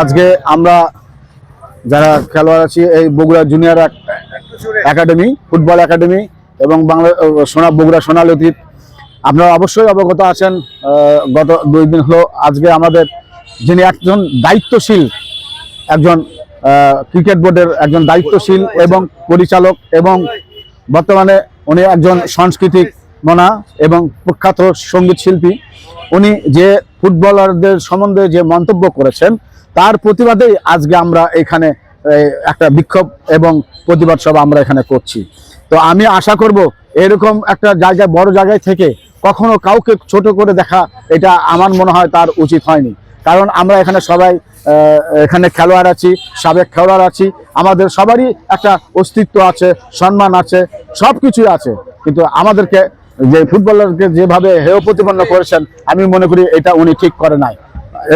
আজকে আমরা যারা খেলোয়াড় আছি, এই Bogura junior academy football academy এবং বাংলা সোনা, বগুড়া সোনালী অতীত। আপনারা অবশ্যই অবগত আছেন গত দুই দিন হলো আজকে আমাদের যিনি একজন দায়িত্বশীল, একজন ক্রিকেট বোর্ডের একজন দায়িত্বশীল এবং পরিচালক এবং বর্তমানে উনি একজন সাংস্কৃতিক মনা এবং প্রখ্যাত সংগীত শিল্পী, উনি যে ফুটবলারদের সম্বন্ধে যে মন্তব্য করেছেন, তার প্রতিবাদেই আজকে আমরা এখানে একটা বিক্ষোভ এবং প্রতিবাদ সভা আমরা এখানে করছি। তো আমি আশা করব এরকম একটা জায়গায় বড় জায়গায় থেকে কখনো কাউকে ছোট করে দেখা, এটা আমার মনে হয় তার উচিত হয়নি। কারণ আমরা এখানে সবাই এখানে খেলোয়াড় আছি, সাবেক খেলোয়াড় আছি, আমাদের সবারই একটা অস্তিত্ব আছে, সম্মান আছে সব কিছুই আছে। কিন্তু আমাদেরকে যে ফুটবলারকে যেভাবে হেয় প্রতিপন্ন করেছেন আমি মনে করি এটা উনি ঠিক করে নাই।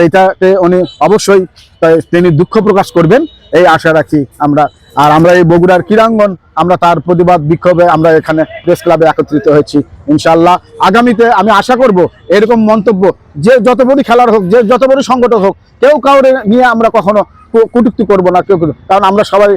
এইটাতে উনি অবশ্যই তিনি দুঃখ প্রকাশ করবেন, এই আশা রাখি আমরা। আর আমরা এই বগুড়ার ক্রীড়াঙ্গন, আমরা তার প্রতিবাদ, বিক্ষোভে আমরা এখানে প্রেস ক্লাবে একত্রিত হয়েছি ইনশাল্লাহ আগামীতে আমি আশা করব, এরকম মন্তব্য, যে যত বড় খেলার হোক, যে যত বড় সংগঠক হোক, কেউ কাউরে নিয়ে আমরা কখনো কটূক্তি করব না, কেউ কারণ আমরা সবাই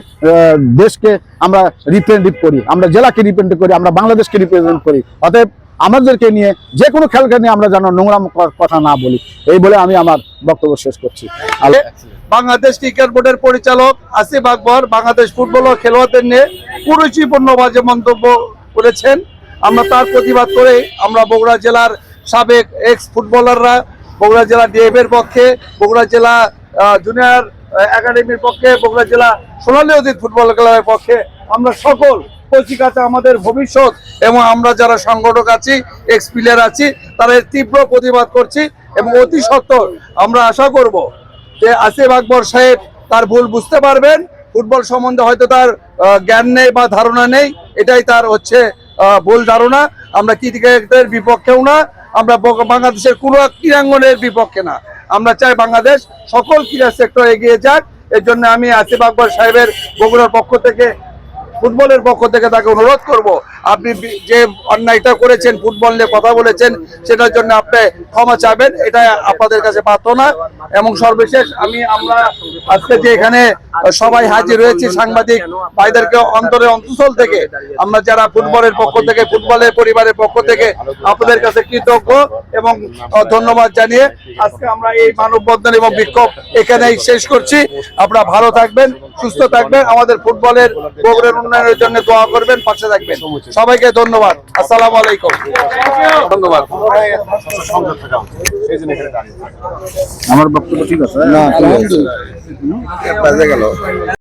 দেশকে আমরা রিপ্রেজেন্ট করি, আমরা জেলাকে রিপ্রেজেন্ট করি, আমরা বাংলাদেশকে রিপ্রেজেন্ট করি। অতএব আমাদেরকে নিয়ে, যে কোনো খেলকে নিয়ে আমরা যেন নোংরাম কথা না বলি। এই বলে আমি আমার বক্তব্য শেষ করছি। বাংলাদেশ ক্রিকেট বোর্ডের পরিচালক আসিফ আকবর বাংলাদেশ ফুটবল ও খেলোয়াড়দের নিয়ে কুরুচিপূর্ণ বাজে মন্তব্য করেছেন, আমরা তার প্রতিবাদ করে আমরা বগুড়া জেলার সাবেক এক্স ফুটবলাররা বগুড়া জেলা ডিএফ এর পক্ষে, বগুড়া জেলা জুনিয়র একাডেমির পক্ষে, বগুড়া জেলা সোনালী অতীত ফুটবল ক্লাবের পক্ষে আমরা সকল কচিকাচা আমাদের ভবিষ্যৎ এবং আমরা যারা সংগঠক আছি এক্স প্লেয়ার আছি, তারা তীব্র প্রতিবাদ করছি এবং অতি সত্বর আমরা আশা করব যে আসিফ আকবর সাহেব তার ভুল বুঝতে পারবেন। ফুটবল সম্বন্ধে হয়তো তার জ্ঞান নেই বা ধারণা নেই, এটাই তার হচ্ছে ভুল ধারণা। আমরা ক্রিকেটের বিপক্ষেও না, আমরা বাংলাদেশের কোনো ক্রীড়াঙ্গনের বিপক্ষে না। আমরা চাই বাংলাদেশ সকল ক্রীড়া সেক্টর এগিয়ে যাক। এর জন্য আমি আসিফ আকবর সাহেবের বগুড়ার পক্ষ থেকে ফুটবলের পক্ষ থেকে তাকে অনুরোধ করব, আপনি যে অন্যায়টা করেছেন, ফুটবল নিয়ে কথা বলেছেন, সেটার জন্য আপনি ক্ষমা চাবেন এটা আপনাদের কাছে প্রার্থনা। এবং সর্বশেষ আমি, আমরা আজকে যে এখানে সবাই হাজির হয়েছি, সাংবাদিক ভাইদেরকে অন্তরে অন্তঃস্থল থেকে, আমরা যারা ফুটবলের পক্ষ থেকে, ফুটবলের পরিবারের পক্ষ থেকে আপনাদের কাছে কৃতজ্ঞ এবং ধন্যবাদ জানিয়ে আজকে আমরা এই মানববন্ধন এবং বিক্ষোভ এখানেই শেষ করছি। আপনারা ভালো থাকবেন। সুস্থ থাকবেন আমাদের ফুটবলের প্রোগ্রাম উন্নয়নের জন্য দোয়া করবেন পাশে থাকবেন। সবাইকে ধন্যবাদ। আসসালাম আলাইকুম। ধন্যবাদ। আমার বক্তব্য ঠিক আছে? না